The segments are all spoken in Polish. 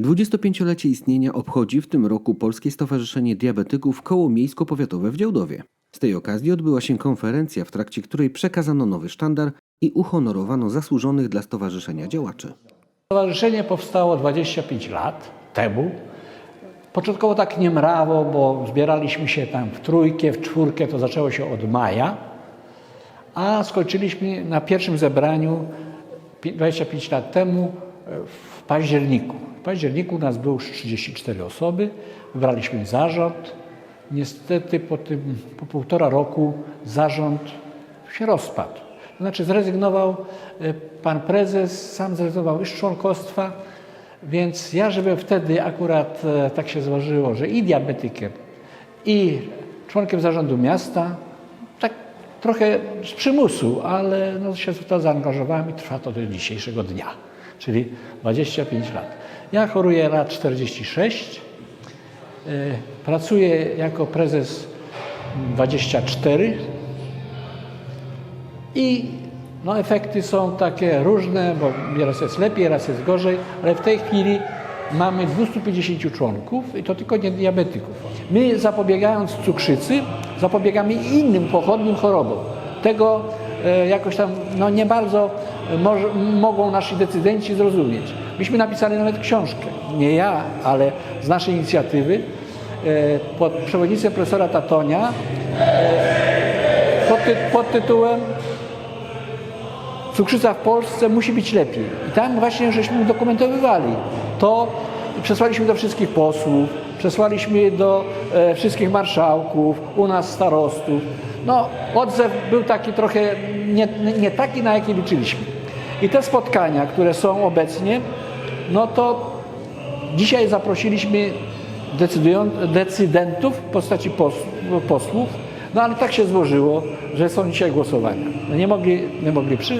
25-lecie istnienia obchodzi w tym roku Polskie Stowarzyszenie Diabetyków Koło Miejsko-Powiatowe w Działdowie. Z tej okazji odbyła się konferencja, w trakcie której przekazano nowy sztandar i uhonorowano zasłużonych dla stowarzyszenia działaczy. Stowarzyszenie powstało 25 lat temu. Początkowo tak niemrawo, bo zbieraliśmy się tam w trójkę, w czwórkę, to zaczęło się od maja, a skończyliśmy na pierwszym zebraniu 25 lat temu e, w październiku. W październiku nas było już 34 osoby, wybraliśmy zarząd. Niestety po, tym, po półtora roku zarząd się rozpadł. To znaczy zrezygnował e, pan prezes, sam zrezygnował z członkostwa, więc ja, żeby wtedy akurat e, tak się złożyło, że i diabetykiem, i członkiem zarządu miasta, trochę z przymusu, ale no się w to zaangażowałem i trwa to do dzisiejszego dnia, czyli 25 lat. Ja choruję lat 46, e, pracuję jako prezes 24 i no, efekty są takie różne, bo raz jest lepiej, raz jest gorzej, ale w tej chwili mamy 250 członków i to tylko nie diabetyków. My zapobiegając cukrzycy, zapobiegamy innym pochodnym chorobom. Tego e, jakoś tam no, nie bardzo może, mogą nasi decydenci zrozumieć. Myśmy napisali nawet książkę, nie ja, ale z naszej inicjatywy, e, pod przewodnictwem profesora Tatonia, e, pod, ty, pod tytułem cukrzyca w Polsce musi być lepiej. I tam właśnie żeśmy udokumentowywali. To przesłaliśmy do wszystkich posłów, przesłaliśmy do e, wszystkich marszałków, u nas starostów. No, odzew był taki trochę nie, nie taki, na jaki liczyliśmy. I te spotkania, które są obecnie, no to dzisiaj zaprosiliśmy decydentów w postaci pos, posłów, no ale tak się złożyło, że są dzisiaj głosowania. No nie mogli, nie mogli przy,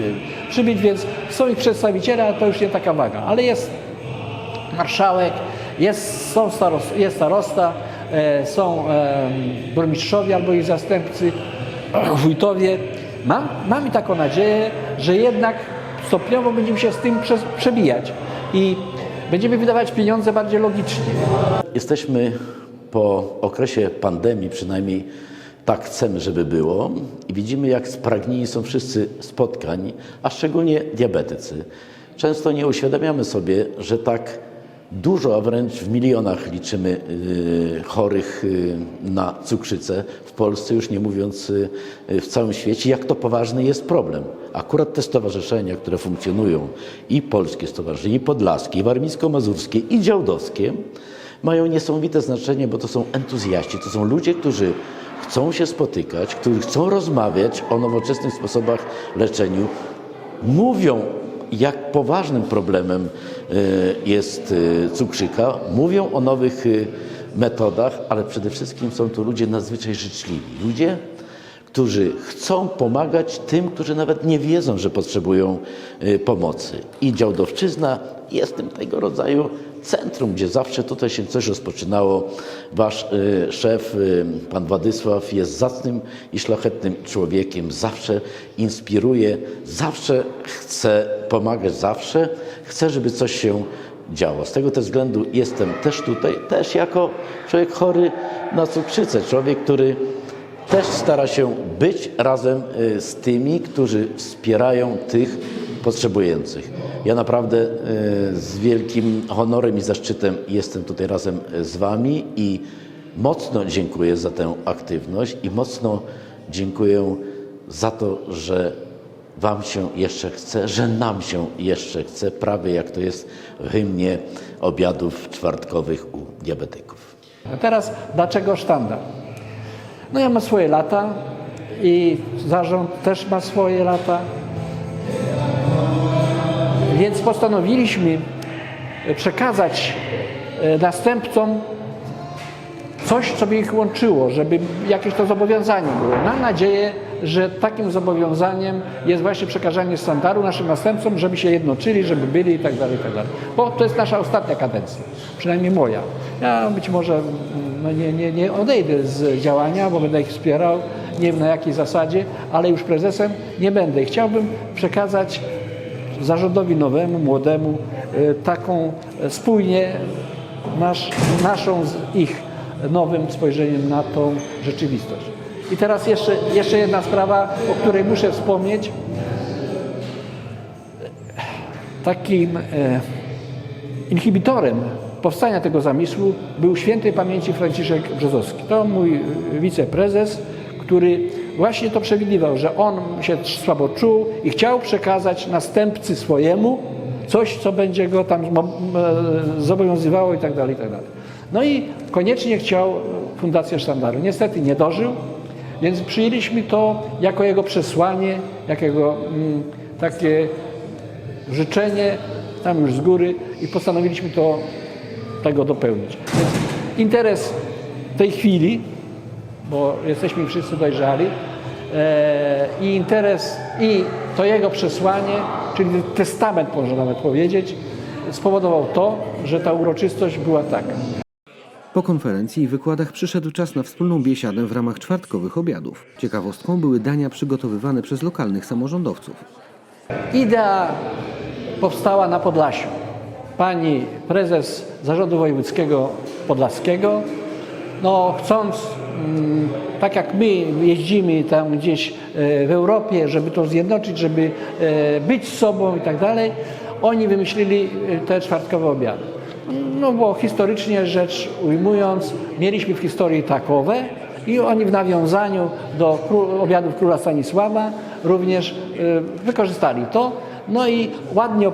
przybyć, więc są ich przedstawiciele, ale to już nie taka waga. Ale jest marszałek, jest, są staros, jest starosta, e, są burmistrzowie albo ich zastępcy, wójtowie. Mam, mamy taką nadzieję, że jednak stopniowo będziemy się z tym prze, przebijać i będziemy wydawać pieniądze bardziej logicznie. Jesteśmy po okresie pandemii, przynajmniej tak chcemy, żeby było, i widzimy, jak spragnieni są wszyscy spotkań, a szczególnie diabetycy. Często nie uświadamiamy sobie, że tak dużo, a wręcz w milionach liczymy y, chorych y, na cukrzycę w Polsce, już nie mówiąc y, w całym świecie, jak to poważny jest problem. Akurat te stowarzyszenia, które funkcjonują, i polskie stowarzyszenie, i podlaskie, i warmińsko-mazurskie, i działdowskie, mają niesamowite znaczenie, bo to są entuzjaści, to są ludzie, którzy chcą się spotykać, którzy chcą rozmawiać o nowoczesnych sposobach leczeniu, mówią, jak poważnym problemem y, jest y, cukrzyka, mówią o nowych y, metodach, ale przede wszystkim są to ludzie nadzwyczaj życzliwi. Ludzie, którzy chcą pomagać tym, którzy nawet nie wiedzą, że potrzebują y, pomocy. I działdowczyzna jest tym tego rodzaju centrum, gdzie zawsze tutaj się coś rozpoczynało. Wasz y, szef, y, pan Władysław, jest zacnym i szlachetnym człowiekiem, zawsze inspiruje, zawsze chce pomagać, zawsze chce, żeby coś się działo. Z tego też względu jestem też tutaj, też jako człowiek chory na cukrzycę, człowiek, który też stara się być razem y, z tymi, którzy wspierają tych potrzebujących. Ja naprawdę y, z wielkim honorem i zaszczytem jestem tutaj razem z Wami i mocno dziękuję za tę aktywność i mocno dziękuję za to, że Wam się jeszcze chce, że nam się jeszcze chce, prawie jak to jest w hymnie obiadów czwartkowych u diabetyków. A teraz dlaczego sztandar? No ja mam swoje lata i zarząd też ma swoje lata. Więc postanowiliśmy przekazać e, następcom coś, co by ich łączyło, żeby jakieś to zobowiązanie było. Mam nadzieję, że takim zobowiązaniem jest właśnie przekazanie standardu naszym następcom, żeby się jednoczyli, żeby byli i tak dalej, i tak dalej. Bo to jest nasza ostatnia kadencja, przynajmniej moja. Ja być może mm, no nie, nie, nie odejdę z działania, bo będę ich wspierał, nie wiem na jakiej zasadzie, ale już prezesem nie będę. Chciałbym przekazać zarządowi nowemu, młodemu, e, taką e, spójnie nasz, naszą z ich nowym spojrzeniem na tą rzeczywistość. I teraz jeszcze, jeszcze jedna sprawa, o której muszę wspomnieć. Takim e, inhibitorem powstania tego zamysłu był świętej pamięci Franciszek Brzozowski. To mój e, wiceprezes, który właśnie to przewidywał, że on się słabo czuł i chciał przekazać następcy swojemu coś, co będzie go tam e, zobowiązywało i tak dalej, i tak dalej. No i koniecznie chciał Fundację Sztandaru. Niestety nie dożył, więc przyjęliśmy to jako jego przesłanie, jako jego mm, takie życzenie tam już z góry i postanowiliśmy to tego dopełnić. Więc interes tej chwili, bo jesteśmy wszyscy dojrzali, e, i interes i to jego przesłanie, czyli testament można nawet powiedzieć, spowodował to, że ta uroczystość była taka. Po konferencji i wykładach przyszedł czas na wspólną biesiadę w ramach czwartkowych obiadów. Ciekawostką były dania przygotowywane przez lokalnych samorządowców. Idea powstała na Podlasiu. Pani prezes Zarządu Wojewódzkiego Podlaskiego, no chcąc, mm, tak jak my jeździmy tam gdzieś e, w Europie, żeby to zjednoczyć, żeby e, być sobą i tak dalej, oni wymyślili e, te czwartkowe obiady. No bo historycznie rzecz ujmując, mieliśmy w historii takowe i oni w nawiązaniu do obiadów króla Stanisława również wykorzystali to. No i ładnie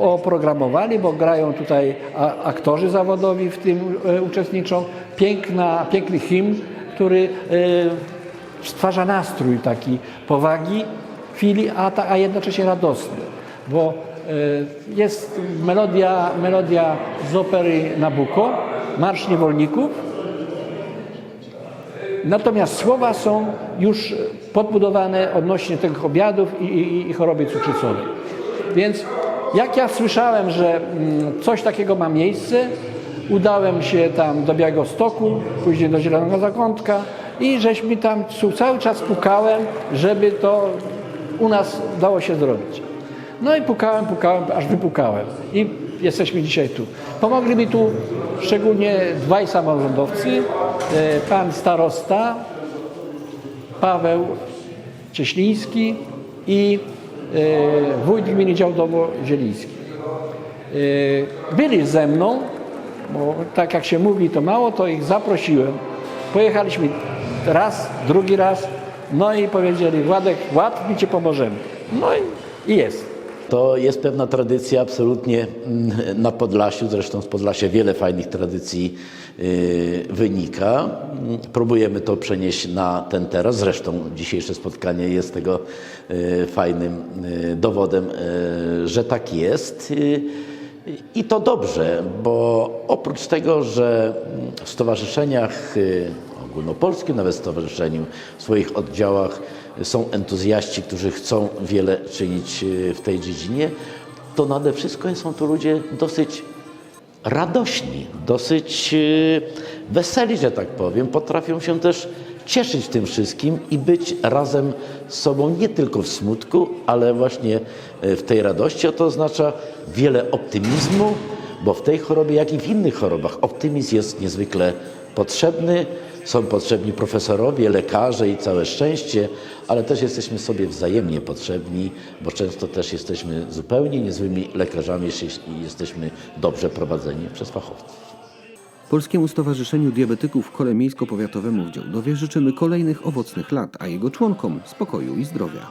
oprogramowali, bo grają tutaj aktorzy zawodowi w tym y, uczestniczą. Piękna, piękny hymn, który y, stwarza nastrój taki powagi chwili, a, ta, a jednocześnie radosny, bo y, jest melodia, melodia z opery Nabucco, Marsz Niewolników, Natomiast słowa są już podbudowane odnośnie tych obiadów i, i, i choroby cukrzycowej. Więc jak ja słyszałem, że mm, coś takiego ma miejsce, udałem się tam do Białego Stoku, później do Zielonego Zakątka i żeśmy tam su- cały czas pukałem, żeby to u nas dało się zrobić. No i pukałem, pukałem, aż wypukałem. I jesteśmy dzisiaj tu. Pomogli mi tu szczególnie dwaj samorządowcy. e, Pan starosta Paweł Cieśliński i e, wójt gminy Działdowo-Zieliński. E, Byli ze mną, bo tak jak się mówi to mało, to ich zaprosiłem. Pojechaliśmy raz, drugi raz, no i powiedzieli Władek, ład, my pomożemy. No i jest. To jest pewna tradycja absolutnie mm, na Podlasiu, zresztą z Podlasia wiele fajnych tradycji y, wynika. Próbujemy to przenieść na ten teraz, zresztą dzisiejsze spotkanie jest tego y, fajnym y, dowodem, że tak jest. I to dobrze, bo oprócz tego, że w stowarzyszeniach ogólnopolskim, nawet stowarzyszeniu, w swoich oddziałach są entuzjaści, którzy chcą wiele czynić y, w tej dziedzinie, to nade wszystko są to ludzie dosyć radośni, dosyć y, weseli, że tak powiem. Potrafią się też cieszyć tym wszystkim i być razem z sobą nie tylko w smutku, ale właśnie y, w tej radości. A to oznacza wiele optymizmu, bo w tej chorobie, jak i w innych chorobach, optymizm jest niezwykle potrzebny. Są potrzebni profesorowie, lekarze i całe szczęście, ale też jesteśmy sobie wzajemnie potrzebni, bo często też jesteśmy zupełnie niezłymi lekarzami, jeśli jesteśmy dobrze prowadzeni przez fachowców. Polskiemu Stowarzyszeniu Diabetyków Kole Miejsko-Powiatowemu w Działdowie życzymy kolejnych owocnych lat, a jego członkom spokoju i zdrowia.